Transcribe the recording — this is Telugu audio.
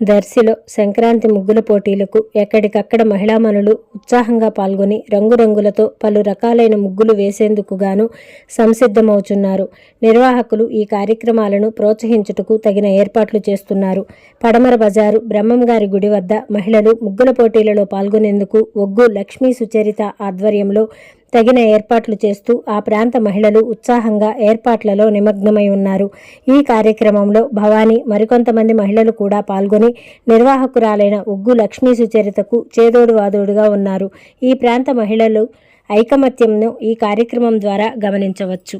దర్శిలో సంక్రాంతి ముగ్గుల పోటీలకు ఎక్కడికక్కడ మహిళామణులు ఉత్సాహంగా పాల్గొని రంగురంగులతో పలు రకాలైన ముగ్గులు వేసేందుకుగాను సంసిద్ధమవుచున్నారు. సంసిద్ధమవుతున్నారు నిర్వాహకులు ఈ కార్యక్రమాలను ప్రోత్సహించుటకు తగిన ఏర్పాట్లు చేస్తున్నారు. పడమర బజారు బ్రహ్మంగారి గుడి వద్ద మహిళలు ముగ్గుల పోటీలలో పాల్గొనేందుకు ఒగ్గు లక్ష్మీ సుచరిత ఆధ్వర్యంలో తగిన ఏర్పాట్లు చేస్తూ ఆ ప్రాంత మహిళలు ఉత్సాహంగా ఏర్పాట్లలో నిమగ్నమై ఉన్నారు. ఈ కార్యక్రమంలో భవానీ మరికొంతమంది మహిళలు కూడా పాల్గొని నిర్వాహకురాలైన ఉగ్గు లక్ష్మీ సుచరితకు చేదోడు వాదోడుగా ఉన్నారు. ఈ ప్రాంత మహిళలు ఐకమత్యంను ఈ కార్యక్రమం ద్వారా గమనించవచ్చు.